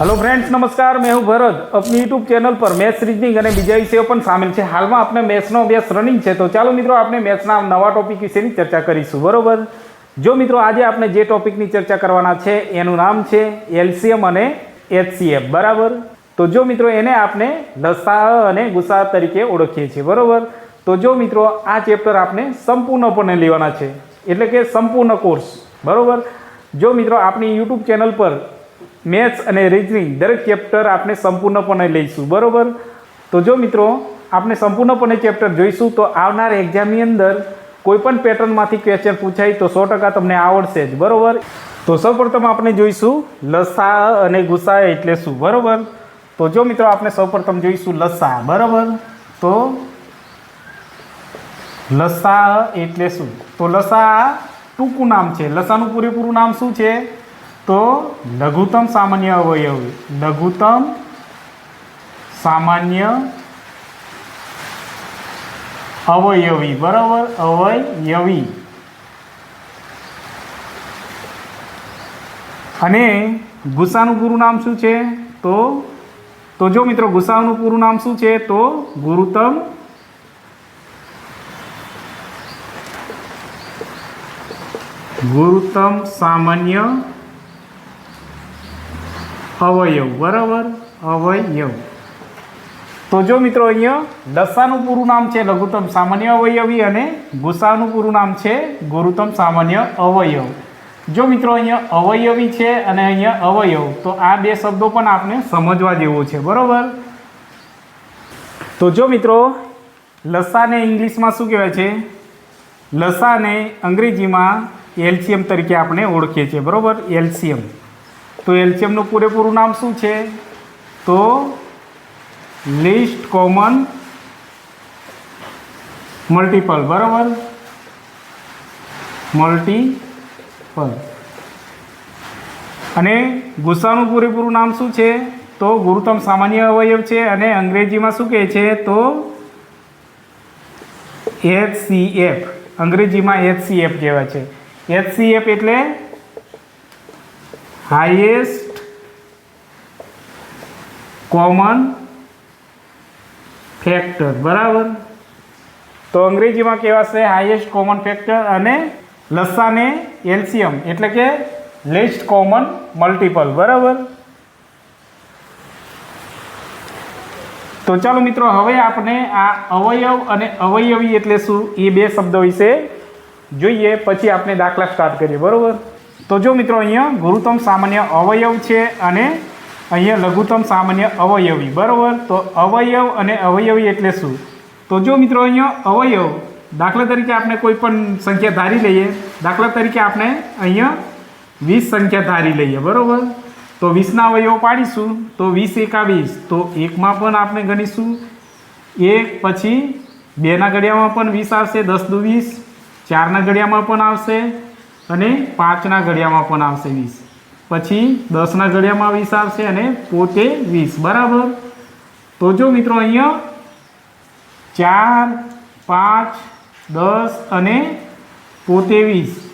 Hello friends નમસ્કાર. મેં હું ભરત. અપની યુટ્યુબ ચેનલ પર મેથ્સ રીઝનિંગ અને બીજા વિષયો પણ સામેલ છે. હાલમાં આપણે મેથ્સનો અભ્યાસ રનિંગ છે. તો ચાલો મિત્રો, આપણે મેથ્સના નવા ટોપિક વિશેની ચર્ચા કરીશું. બરોબર? જો મિત્રો, આજે આપણે જે ટોપિકની ચર્ચા કરવાના છે, એનું નામ છે એલસીએમ અને એચસીએમ. બરાબર? તો જો મિત્રો, એને આપણે લસાહ અને ગુસા તરીકે ઓળખીએ છીએ. બરોબર? તો જો મિત્રો, આ ચેપ્ટર આપણે સંપૂર્ણપણે લેવાના છે. એટલે કે સંપૂર્ણ કોર્સ બરોબર? જો મિત્રો આપણી યુટ્યુબ ચેનલ પર મેથ્સ અને રિઝનિંગ દરેક ચેપ્ટર આપણે સંપૂર્ણપણે લઈશું, બરાબર? તો જો મિત્રો, આપણે સંપૂર્ણપણે ચેપ્ટર જોઈશું, તો આવનાર એક્ઝામની અંદર કોઈપણ પેટર્નમાંથી ક્વેશ્ચન પૂછાય તો સો ટકા તમને આવડશે જ, બરાબર? તો સૌપ્રથમ આપણે જોઈશું લસા અને ગુસા એટલે શું, બરાબર? તો જો મિત્રો, આપણે સૌપ્રથમ જોઈશું લસા, બરાબર? તો લસા એટલે શું? તો લસા ટૂંકું નામ છે. લસાનું પૂરેપૂરું નામ શું છે? તો લઘુત્તમ સામાન્ય અવયવી. લઘુત્તમ સામાન્ય અવયવી. બરાબર? અવયવી. અને ગુસાનું પૂરું નામ શું છે? તો તો જો મિત્રો ગુસાનું પૂરું નામ શું છે? તો ગુરુત્તમ ગુરુત્તમ સામાન્ય અવયવ, બરાબર? અવયવ. તો જો મિત્રો અહીંયા લસાનું પૂરું નામ છે લઘુત્તમ સામાન્ય અવયવી અને ગુસાનું પૂરું નામ છે ગુરુત્તમ સામાન્ય અવયવ. જો મિત્રો અહીંયા અવયવી છે અને અહીંયા અવયવ, તો આ બે શબ્દો પણ આપણે સમજવા જેવો છે, બરાબર? તો જો મિત્રો, લસાને ઇંગ્લિશમાં શું કહેવાય છે? લસાને અંગ્રેજીમાં એલસીએમ તરીકે આપણે ઓળખીએ છીએ, બરાબર? એલસીએમ તો એલ્શિયમનું પૂરેપૂરું નામ શું છે? તો લિસ્ટ કોમન મલ્ટિપલ, બરાબર? મલ્ટીપલ. અને ગુસ્સાનું પૂરેપૂરું નામ શું છે? તો ગુરુત્તમ સામાન્ય અવયવ છે અને અંગ્રેજીમાં શું કહે છે? તો એચ સી એફ અંગ્રેજીમાં એચ સી એફ કહેવાય છે. એચ સી એફ એટલે હાઈએસ્ટ કોમન ફેક્ટર બરાબર? તો અંગ્રેજીમાં કહેવાશે હાઈએસ્ટ કોમન ફેક્ટર અને લસાને એલસીએમ એટલે કે લેસ્ટ કોમન મલ્ટિપલ બરાબર? તો ચાલો મિત્રો, હવે આપણે આ અવયવ અને અવયવી એટલે શું? એ બે શબ્દો વિશે જોઈએ, પછી આપણે દાખલા સ્ટાર્ટ કરીએ, બરાબર? તો જો મિત્રો અહીંયા ગુરુત્તમ સામાન્ય અવયવ છે અને અહીંયા લઘુત્તમ સામાન્ય અવયવી, બરાબર? તો અવયવ અને અવયવી એટલે શું? તો જો મિત્રો અહીંયા અવયવ દાખલા તરીકે આપણે કોઈ પણ સંખ્યા ધારી લઈએ, દાખલા તરીકે આપણે અહીંયા વીસ સંખ્યા ધારી લઈએ, બરાબર? તો વીસના અવયવો પાડીશું, તો વીસ એકા વીસ તો એકમાં પણ આપણે ગણીશું. એક પછી બેના ઘડિયામાં પણ વીસ આવશે દસ દુ વીસ, ચારના ઘડિયામાં પણ આવશે. અને પાંચના ઘડિયામાં પણ આવશે વીસ. પછી દસના ઘડિયામાં વીસ આવશે અને પોતે વીસ. બરાબર? તો જો મિત્રો અહીંયા ચાર, પાંચ, દસ અને પોતે વીસ.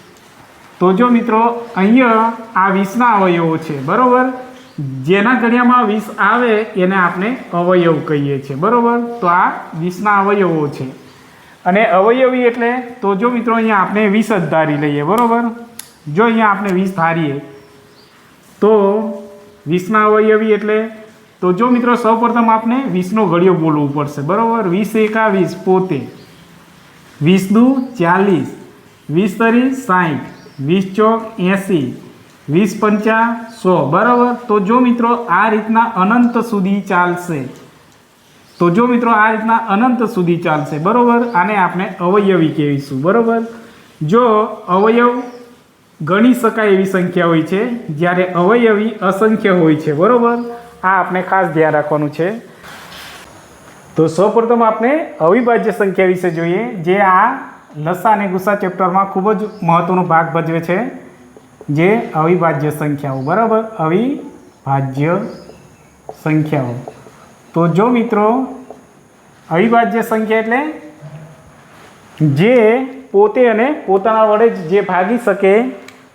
તો જો મિત્રો અહીંયા આ વીસના અવયવો છે, બરાબર? જેના ઘડિયામાં વીસ આવે એને આપણે અવયવ કહીએ છીએ, બરાબર? તો આ વીસના અવયવો છે. અને અવયવી એટલે તો જો મિત્રો અહીંયા આપણે વીસ જ ધારી લઈએ, બરાબર? જો અહીંયા આપણે વીસ ધારીએ, તો વીસના અવયવી એટલે તો જો મિત્રો સૌપ્રથમ આપણે વીસનો ઘડિયો બોલવું પડશે, બરાબર? વીસ એકા વીસ પોતે. વીસ દુ ચાલીસ. વીસ તરી સાઠ વીસ ચોક એંસી. વીસ પંચા સો, બરાબર? તો જો મિત્રો આ રીતના અનંત સુધી ચાલશે. તો જો મિત્રો આ રીતના અનંત સુધી ચાલશે, બરાબર? આને આપણે અવયવી કહેવીશું, બરાબર? જો અવયવ ગણી શકાય એવી સંખ્યા હોય છે, જ્યારે અવયવી અસંખ્ય હોય છે, બરાબર? આ આપણે ખાસ ધ્યાન રાખવાનું છે. તો સૌપ્રથમ આપણે અવિભાજ્ય સંખ્યા વિશે જોઈએ, જે આ લસા અને ગુસ્સા ચેપ્ટરમાં ખૂબ જ મહત્વનો ભાગ ભજવે છે, જે અવિભાજ્ય સંખ્યાઓ, બરાબર? અવિભાજ્ય સંખ્યાઓ. તો જો મિત્રો, અવિભાજ્ય સંખ્યા એટલે જે પોતે અને પોતાના વડે જ જે ભાગી શકે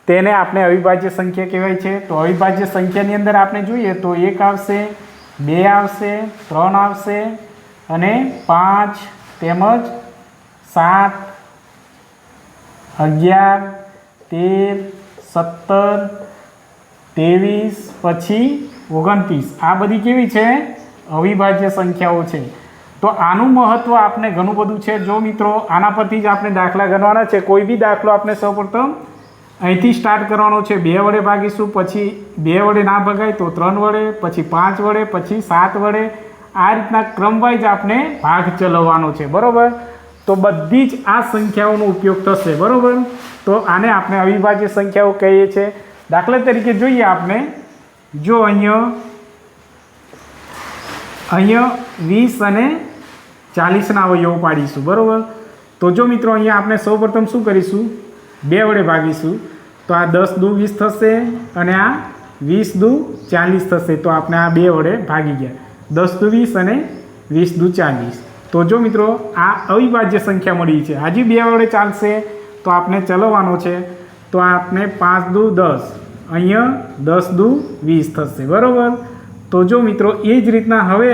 તેને આપણે અવિભાજ્ય સંખ્યા કહેવાય છે. તો અવિભાજ્ય સંખ્યાની અંદર આપણે જોઈએ તો એક આવશે, બે આવશે, ત્રણ આવશે અને પાંચ તેમજ સાત, અગિયાર, તેર, સત્તર, ત્રેવીસ, પછી ઓગણત્રીસ. આ બધી કેવી છે? અવિભાજ્ય સંખ્યાઓ છે. તો આનું મહત્ત્વ આપણે ઘણું બધું છે. જો મિત્રો, આના પરથી જ આપણે દાખલા ગણવાના છે. કોઈ બી દાખલો આપણે સૌપ્રથમ અહીંથી સ્ટાર્ટ કરવાનો છે. બે વડે ભાગીશું, પછી બે વડે ના ભગાય તો ત્રણ વડે, પછી પાંચ વડે, પછી સાત વડે. આ રીતના ક્રમવાઇઝ આપણે ભાગ ચલાવવાનો છે. બરાબર? તો બધી જ આ સંખ્યાઓનો ઉપયોગ થશે. બરાબર? તો આને આપણે અવિભાજ્ય સંખ્યાઓ કહીએ છીએ. દાખલા તરીકે જોઈએ આપણે. જો અહીંયા અહીંયા વીસ અને ચાલીસના અવયવો પાડીશું, બરાબર? તો જો મિત્રો અહીંયા આપણે સૌપ્રથમ શું કરીશું? બે વડે ભાગીશું. તો આ દસ દુ વીસ થશે અને આ વીસ દુ ચાલીસ થશે. તો આપણે આ બે વડે ભાગી ગયા. દસ દુ વીસ અને વીસ દુ ચાલીસ. તો જો મિત્રો, આ અવિભાજ્ય સંખ્યા મળી છે. હજી બે વડે ચાલશે, તો આપણે ચલાવવાનો છે. તો આપણે પાંચ દુ દસ. અહીંયા દસ દુ વીસ થશે, બરાબર? તો જો મિત્રો, એ જ રીતના હવે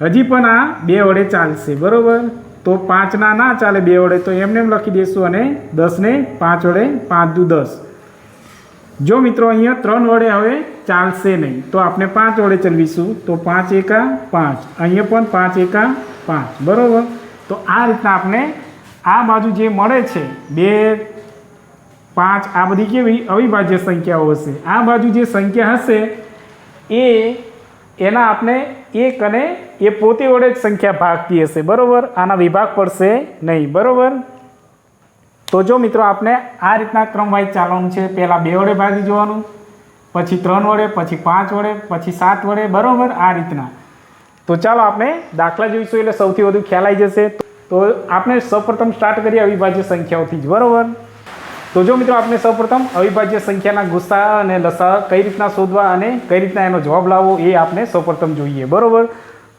હજી પણ આ બે વડે ચાલશે, બરાબર? તો પાંચના ના ચાલે બે વડે, તો એમને એમ લખી દઈશું અને દસને પાંચ વડે પાંચ દુ દસ. જો મિત્રો, અહીંયા ત્રણ વડે હવે ચાલશે નહીં, તો આપણે પાંચ વડે ચલવીશું, તો પાંચ એકા પાંચ, અહીંયા પણ પાંચ એકા પાંચ, બરાબર? તો આ રીતના આપણે આ બાજુ જે મળે છે, બે, પાંચ, આ બધી કેવી અવિભાજ્ય સંખ્યાઓ હશે. આ બાજુ જે સંખ્યા હશે એ, એના આપણે એક અને એ પોતે વડે જ સંખ્યા ભાગતી હશે, બરાબર? આના વિભાગ પડશે નહીં, બરાબર? તો જો મિત્રો આપણે આ રીતના ક્રમવાઇઝ ચાલવાનું છે. પહેલાં બે વડે ભાગી જવાનું, પછી ત્રણ વડે, પછી પાંચ વડે, પછી સાત વડે, બરાબર? આ રીતના. તો ચાલો આપણે દાખલા જોઈશું, એટલે સૌથી વધુ ખ્યાલ આવી જશે. તો આપણે સૌપ્રથમ સ્ટાર્ટ કરીએ અવિભાજ્ય સંખ્યાઓથી જ, બરાબર? તો જો મિત્રો આપણે સૌપ્રથમ અવિભાજ્ય સંખ્યાના ગુસ્સા અને લસા કઈ રીતના શોધવા અને કઈ રીતના એનો જવાબ લાવવો એ આપણે સૌપ્રથમ જોઈએ. બરોબર?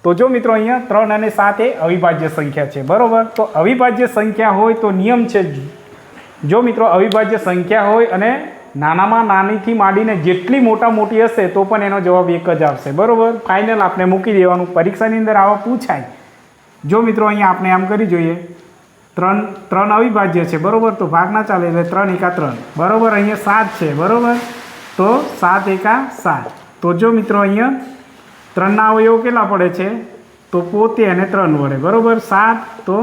તો જો મિત્રો અહીંયા ત્રણ અને સાત એ અવિભાજ્ય સંખ્યા છે. બરોબર? તો અવિભાજ્ય સંખ્યા હોય તો નિયમ છે જો. મિત્રો અવિભાજ્ય સંખ્યા હોય અને નાનામાં નાનીથી માંડીને જેટલી મોટા મોટી હશે તો પણ એનો જવાબ એક જ આવશે. બરાબર? ફાઇનલ આપણે મૂકી દેવાનું. પરીક્ષાની અંદર આવા પૂછાય. જો મિત્રો અહીંયા આપણે આમ કરી જોઈએ. ત્રણ ત્રણ અવિભાજ્ય છે. બરાબર? તો ભાગ ના ચાલે એટલે ત્રણ એકા ત્રણ. બરોબર? અહીંયા સાત છે. બરાબર? તો સાત એકા સાત. તો જો મિત્રો અહીંયા ત્રણના અવયવો કેટલા પડે છે? તો પોતે અને ત્રણ વડે. બરાબર? સાત, તો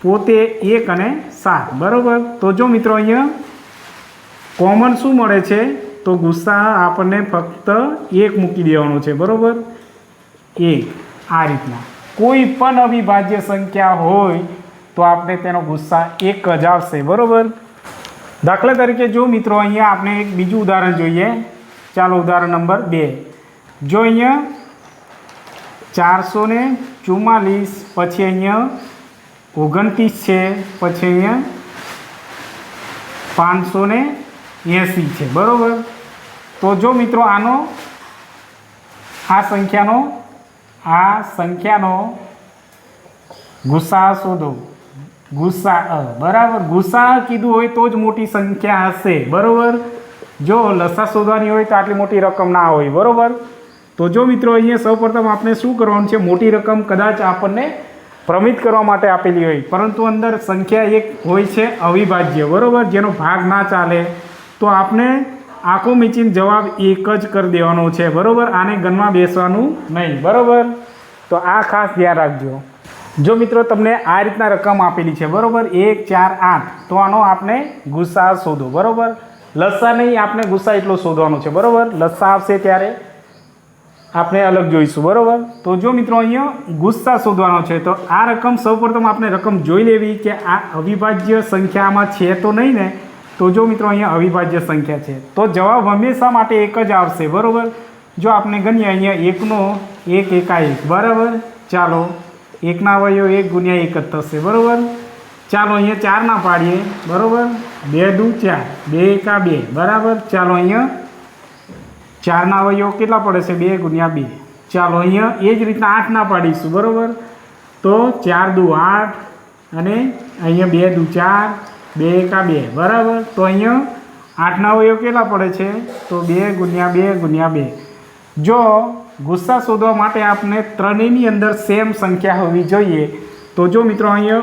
પોતે એક અને સાત. બરાબર? તો જો મિત્રો અહીંયા કોમન શું મળે છે? તો ગુસ્સા આપણને ફક્ત એક મૂકી દેવાનો છે. બરોબર? એક. આ રીતના. કોઈ પણ અવિભાજ્ય સંખ્યા હોય તો આપણે તેનો ગુસ્સા એક જ આવશે, બરાબર? દાખલા તરીકે જો મિત્રો અહીંયા આપણે એક બીજું ઉદાહરણ જોઈએ. ચાલો ઉદાહરણ નંબર બે. જો અહીંયા ચારસો ને ચુમ્માલીસ પછી અહીંયા ઓગણત્રીસ છે, પછી અહીંયા પાંચસો ને એંસી છે, બરાબર? તો જો મિત્રો આનો, આ સંખ્યાનો આ સંખ્યાનો ગુસ્સા શોધો. ગુસ્સા બરાબર? ગુસ્સા કીધું હોય તો જ મોટી સંખ્યા હશે, બરાબર? જો લસા શોધવાની હોય તો આટલી મોટી રકમ ના હોય, બરાબર? તો જો મિત્રો અહીંયા સૌપ્રથમ આપણે શું કરવાનું છે? મોટી રકમ કદાચ આપણને પ્રમિત કરવા માટે આપેલી હોય, પરંતુ અંદર સંખ્યા એક હોય છે અવિભાજ્ય, બરાબર? જેનો ભાગ ના ચાલે, તો આપણે આંખો મીચીને જવાબ એક જ કરી દેવાનો છે, બરાબર? આને ગણમાં બેસવાનું નહીં, બરાબર? તો આ ખાસ ધ્યાન રાખજો. જો મિત્રો, તમને આ રીતના રકમ આપેલી છે, બરાબર? એક, ચાર, આઠ. તો આનો આપણે ગુસ્સા શોધો, બરાબર? લસ્સા નહીં આપણે ગુસ્સા એટલો શોધવાનો છે, બરાબર? લસ્સા આવશે ત્યારે આપણે અલગ જોઈશું, બરાબર? તો જો મિત્રો, અહીંયા ગુસ્સા શોધવાનો છે, તો આ રકમ સૌપ્રથમ આપણે રકમ જોઈ લેવી કે આ અવિભાજ્ય સંખ્યામાં છે તો નહીં ને? તો જો મિત્રો, અહીંયા અવિભાજ્ય સંખ્યા છે, તો જવાબ હંમેશા માટે એક જ આવશે, બરાબર? જો આપણે ગણીએ, અહીંયા એકનો એક, એકાએક, બરાબર? ચાલો એકના અવયવ એક ગુણ્યા એક જ થશે, બરાબર? ચાલો અહીંયા ચાર ના પાડીએ, બરાબર? બે દુ ચાર, બે એકા બે, બરાબર? ચાલો અહીંયા ચારના અવયવ કેટલા પડે છે? બે ગુણ્યા બે. ચાલો અહીંયા એ જ રીતના આઠ ના પાડીશું, બરાબર? તો ચાર દુ આઠ અને અહીંયા બે દુ ચાર, બે એકા બે, બરાબર? તો અહીંયા આઠના અવયવ કેટલા પડે છે? તો બે ગુણ્યા બે ગુણ્યા બે. જો ગુસ્સા શોધવા માટે આપણે ત્રણેયની અંદર સેમ સંખ્યા હોવી જોઈએ. તો જો મિત્રો અહીંયા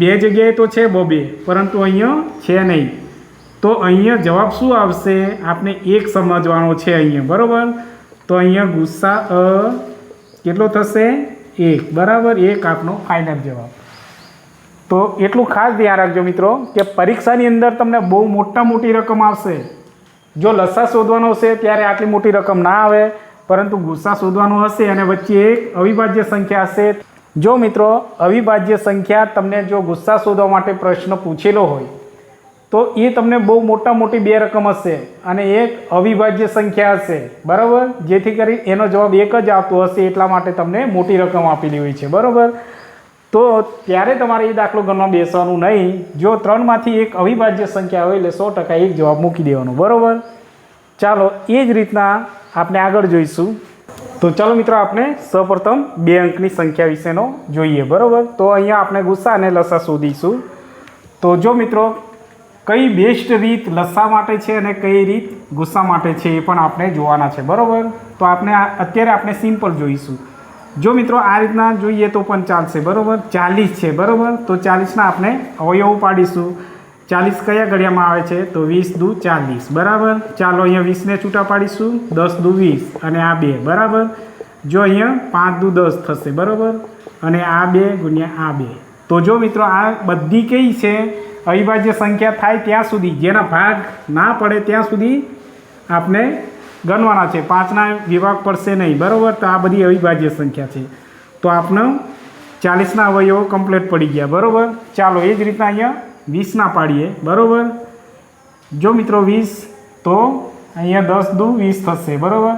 બે જગ્યાએ તો છે બબે પરંતુ અહીંયા છે નહીં. તો અહીંયા જવાબ શું આવશે? આપણે એક સમજવાનો છે અહીંયા, બરાબર? તો અહીંયા ગુસ્સા અ કેટલો થશે? એક, બરાબર? એક આપનો ફાઇનલ જવાબ. તો એટલું ખાસ ધ્યાન રાખજો મિત્રો કે પરીક્ષાની અંદર તમને બહુ મોટા મોટી રકમ આવશે. જો લસા શોધવાનો હશે ત્યારે આટલી મોટી રકમ ના આવે. પરંતુ ગુસ્સા શોધવાનો હશે અને વચ્ચે એક અવિભાજ્ય સંખ્યા હશે. જો મિત્રો, અવિભાજ્ય સંખ્યા તમને જો ગુસ્સા શોધવા માટે પ્રશ્ન પૂછેલો હોય, તો એ તમને બહુ મોટા મોટી બે રકમ હશે અને એક અવિભાજ્ય સંખ્યા હશે. બરાબર? જેથી કરી એનો જવાબ એક જ આવતો હશે એટલા માટે તમને મોટી રકમ આપેલી હોય છે. બરાબર? તો ત્યારે તમારે એ દાખલો ગણવા બેસવાનું નહીં. જો ત્રણમાંથી એક અવિભાજ્ય સંખ્યા હોય એટલે સો ટકા એક જવાબ મૂકી દેવાનો. બરાબર? ચાલો, એ જ રીતના આપણે આગળ જોઈશું. તો ચાલો મિત્રો, આપણે સૌપ્રથમ બે અંકની સંખ્યા વિશેનો જોઈએ, બરાબર? તો અહીંયા આપણે ગુસ્સા અને લસા શોધીશું. તો જો મિત્રો, કઈ બેસ્ટ રીત લસ્સા માટે છે અને કઈ રીત ગુસ્સા માટે છે એ પણ આપણે જોવાના છે, બરાબર? તો આપણે અત્યારે આપણે સિમ્પલ જોઈશું. જો મિત્રો, આ રીતના જોઈએ તો પણ ચાલશે, બરાબર? ચાલીસ છે, બરાબર? તો ચાલીસના આપણે અવયવો પાડીશું ચાલીસ કયા ઘડિયામાં આવે છે? તો વીસ દુ ચાલીસ. બરાબર? ચાલો અહીંયા વીસને છૂટા પાડીશું. દસ દુ વીસ અને આ બે. બરાબર? જો અહીંયા પાંચ દુ દસ થશે. બરાબર? અને આ બે ગુણ્યા આ બે. તો જો મિત્રો, આ બધી કઈ છે? અવિભાજ્ય સંખ્યા થાય ત્યાં સુધી. જેના ભાગ ના પડે ત્યાં સુધી આપણે ગણવાના છે. પાંચના વિભાગ પડશે નહીં. બરાબર? તો આ બધી અવિભાજ્ય સંખ્યા છે. તો આપણે ચાલીસના અવયવો કમ્પ્લીટ પડી ગયા. બરાબર? ચાલો, એ જ રીતના અહીંયા વીસના પાડીએ, બરાબર? જો મિત્રો વીસ, તો અહીંયા દસ દુ વીસ થશે, બરાબર?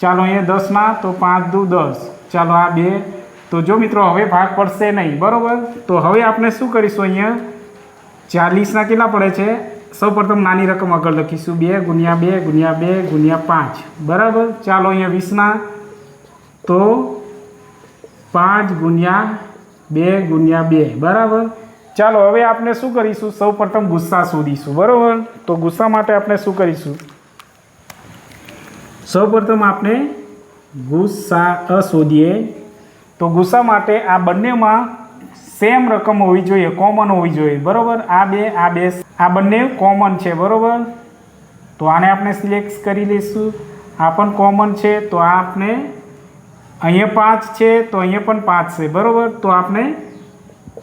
ચાલો અહીંયા દસના તો પાંચ દુ દસ. ચાલો આ બે. તો જો મિત્રો હવે ભાગ પડશે નહીં, બરાબર? તો હવે આપણે શું કરીશું અહીંયા? ચાલીસના કેટલા પડે છે? સૌપ્રથમ નાની રકમ આગળ લખીશું. બે ગુણ્યા બે ગુણ્યા બે ગુણ્યા પાંચ. બરાબર? ચાલો અહીંયા વીસના તો પાંચ ગુણ્યા બે ગુણ્યા બે. બરાબર? ચાલો, હવે આપણે શું કરીશું? સૌપ્રથમ ગુસ્સા શોધીશું, બરાબર? તો ગુસ્સા માટે આપણે શું કરીશું? સૌપ્રથમ આપણે ગુસ્સા શોધીએ. તો ગુસ્સા માટે આ બંનેમાં સેમ રકમ હોવી જોઈએ કોમન હોવી જોઈએ, બરાબર? આ બે આ બે, આ બંને કોમન છે, બરાબર? તો આને આપણે સિલેક્ટ કરી લઈશું આ પણ કોમન છે, તો આ આપણે અહીંયા પાંચ છે, તો અહીંયા પણ પાંચ છે, બરાબર? તો આપણે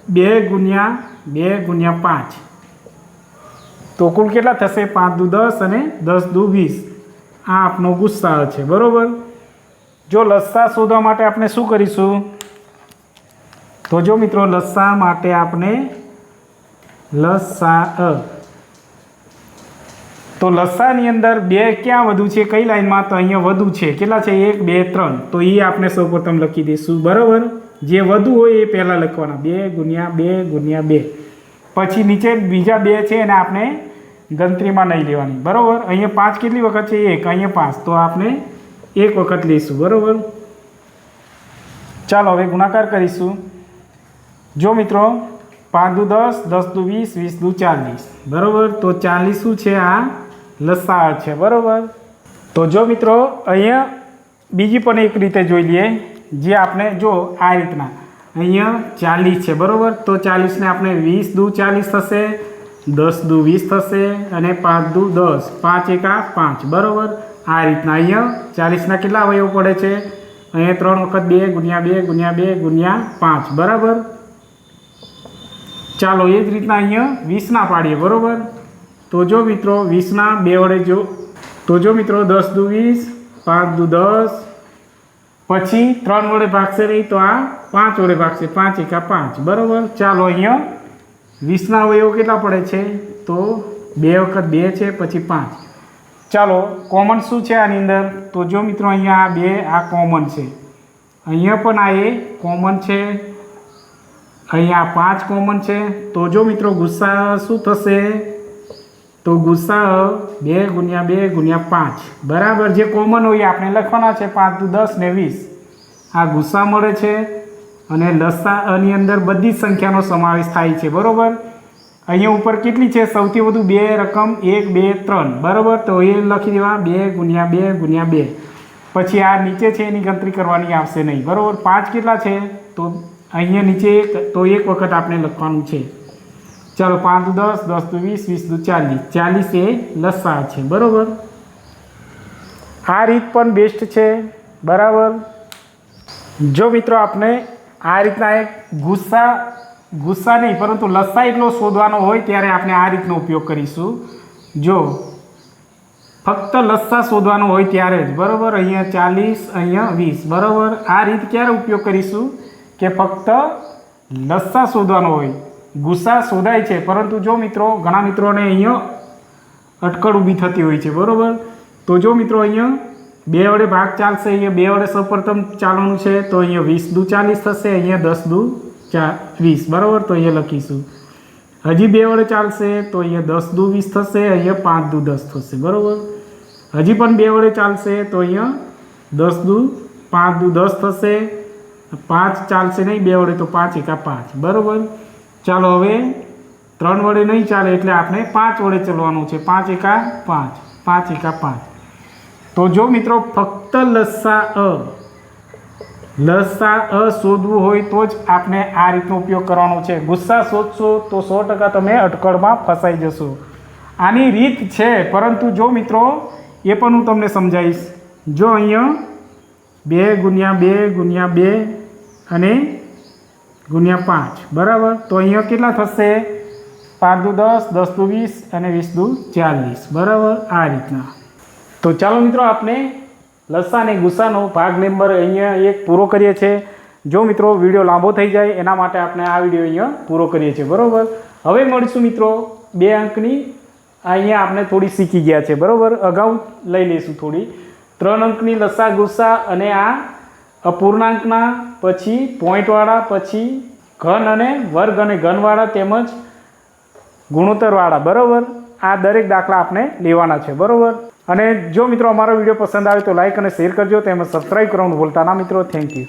બે ગુણ્યા બે ગુણ્યા પાંચ. તો કુલ કેટલા થશે? પાંચ દુ દસ અને દસ દુ વીસ. આ આપનો ગુસ્સા છે, બરાબર? જો લસ્સા શોધવા માટે આપણે શું કરીશું? તો જો મિત્રો, લસ્સા માટે આપણે લસ્સા અ. તો લસ્સાની અંદર બે ક્યાં વધુ છે? કઈ લાઈનમાં? તો અહીંયા વધુ છે. કેટલા છે? એક, બે, ત્રણ. તો એ આપણે સૌપ્રથમ લખી દઈશું, બરાબર? જે વધુ હોય એ પહેલાં લખવાના. બે ગુણ્યા બે ગુણ્યા બે. પછી નીચે બીજા બે છે એને આપણે ગણતરીમાં નહીં લેવાની. બરાબર? અહીંયા પાંચ કેટલી વખત છે? એક. અહીંયા પાંચ. તો આપણે એક વખત લઈશું બરાબર? ચાલો, હવે ગુણાકાર કરીશું. જો મિત્રો, પાંચ દુ દસ દસ દુ વીસ વીસ દુ ચાલીસ. બરાબર? તો ચાલીસ શું છે? આ લસા છે. બરાબર? તો જો મિત્રો, અહીંયા બીજી પણ એક રીતે જોઈ લઈએ. જે આપણે જો આ રીતના. અહીંયા ચાલીસ છે, બરાબર? તો ચાલીસને આપણે વીસ દુ ચાલીસ થશે, દસ દુ વીસ થશે અને પાંચ દુ દસ. પાંચ એકા પાંચ, બરાબર? આ રીતના. અહીંયા ચાલીસના કેટલા અવયવ પડે છે? અહીંયા ત્રણ વખત બે ગુણ્યા બે ગુણ્યા બે ગુણ્યા પાંચ, બરાબર? ચાલો, એ જ રીતના અહીંયા વીસના પાડીએ, બરાબર? તો જો મિત્રો, વીસના બે વડે જો, તો જો મિત્રો, દસ દુ વીસ, પાંચ દુ દસ પછી ત્રણ વડે ભાગશે નહીં તો આ પાંચ વડે ભાગશે. પાંચ એકા પાંચ. બરાબર? ચાલો અહીંયા વીસના અવયવો કેટલા પડે છે? તો બે વખત બે છે, પછી પાંચ. ચાલો કોમન શું છે આની અંદર? તો જો મિત્રો અહીંયા આ બે, આ કોમન છે. અહીંયા પણ આ એ કોમન છે. અહીંયા પાંચ કોમન છે. તો જો મિત્રો ગુસ્સા શું થશે? તો ગુસ્સા બે ગુણ્યા બે ગુણ્યા પાંચ. બરાબર જે કોમન હોય આપણે લખવાના છે પાંચ દુ દસ ને વીસ. આ ગુસ્સા મળે છે અને લસાની અંદર બધી જ સંખ્યાનો સમાવેશ થાય છે. બરાબર? અહીંયા ઉપર કેટલી છે? સૌથી વધુ બે રકમ એક, બે, ત્રણ. બરાબર? તો એ લખી દેવા. બે ગુણ્યા બે ગુણ્યા બે. પછી આ નીચે છે એની ગણતરી કરવાની આવશે નહીં. બરાબર? પાંચ કેટલા છે? તો અહીંયા નીચે એક, તો એક વખત આપણે લખવાનું છે. ચાલો પાંચ દસ દસ દુ વીસ વીસ દુ ચાલીસ. ચાલીસ એ લસા છે, બરાબર? આ રીત પણ બેસ્ટ છે, બરાબર? જો મિત્રો આપણે આ રીતના એક ગુસ્સા ગુસ્સા નહીં, પરંતુ લસ્સા એટલો શોધવાનો હોય ત્યારે આપણે આ રીતનો ઉપયોગ કરીશું. જો, ફક્ત લસ્સા શોધવાનો હોય ત્યારે જ, બરાબર? અહીંયા ચાલીસ, અહીંયા વીસ, બરાબર? આ રીત ક્યારે ઉપયોગ કરીશું? કે ફક્ત લસ્સા શોધવાનો હોય. ગુસ્સા શોધાય છે. પરંતુ જો મિત્રો, ઘણા મિત્રોને અહીંયા અટકળ ઊભી થતી હોય છે, બરાબર? તો જો મિત્રો અહીંયા બે વડે ભાગ ચાલશે, અહીંયા બે વડે સૌપ્રથમ ચાલવાનું છે, તો અહીંયા વીસ દુ ચાલીસ થશે, અહીંયા દસ દુ ચા વીસ, બરાબર? તો અહીંયા લખીશું. હજી બે વડે ચાલશે, તો અહીંયા દસ દુ વીસ થશે, અહીંયા પાંચ દુ દસ થશે, બરાબર? હજી પણ બે વડે ચાલશે, તો અહીંયા દસ દુ પાંચ દુ દસ થશે, પાંચ ચાલશે નહીં, બે વડે તો પાંચ એકા પાંચ, બરાબર? ચાલો હવે ત્રણ વડે નહીં ચાલે એટલે આપણે પાંચ વડે ચલવાનું છે. પાંચ એકા પાંચ. પાંચ એકા પાંચ. તો જો મિત્રો, ફક્ત લસા અ. લસા અ શોધવું હોય તો જ આપણે આ રીતનો ઉપયોગ કરવાનો છે. ગુસ્સા શોધશો તો સો ટકા તમે અટકળમાં ફસાઈ જશો. આની રીત છે, પરંતુ જો મિત્રો, એ પણ હું તમને સમજાવીશ. જો અહીંયા બે ગુણ્યા બે ગુણ્યા બે અને ગુણ્યા પાંચ. બરાબર? તો અહીંયા કેટલા થશે? પાંચ દુ દસ દસ દુ વીસ અને વીસ દુ ચાલીસ. બરાબર? આ રીતના. તો ચાલો મિત્રો આપણે લસા અને ગુસ્સાનો ભાગ નંબર અહીંયા એક પૂરો કરીએ છીએ જો મિત્રો વીડિયો લાંબો થઈ જાય, એના માટે આપણે આ વીડિયો અહીંયા પૂરો કરીએ છીએ. બરાબર? હવે મળીશું મિત્રો બે અંકની. અહીંયા આપણે થોડી શીખી ગયા છે. બરાબર? અગાઉ લઈ લઈશું થોડી. ત્રણ અંકની લસા ગુસ્સા અને આ અપૂર્ણાંકના પછી પોઈન્ટવાળા, પછી ઘન અને વર્ગ અને ઘનવાળા તેમજ ગુણોત્તરવાળા, બરાબર? આ દરેક દાખલા આપણે લેવાના છે, બરાબર? અને જો મિત્રો અમારો વીડિયો પસંદ આવે તો લાઇક અને શેર કરજો, તેમજ સબસ્ક્રાઈબ કરવાનું ભૂલતા ના મિત્રો. Thank you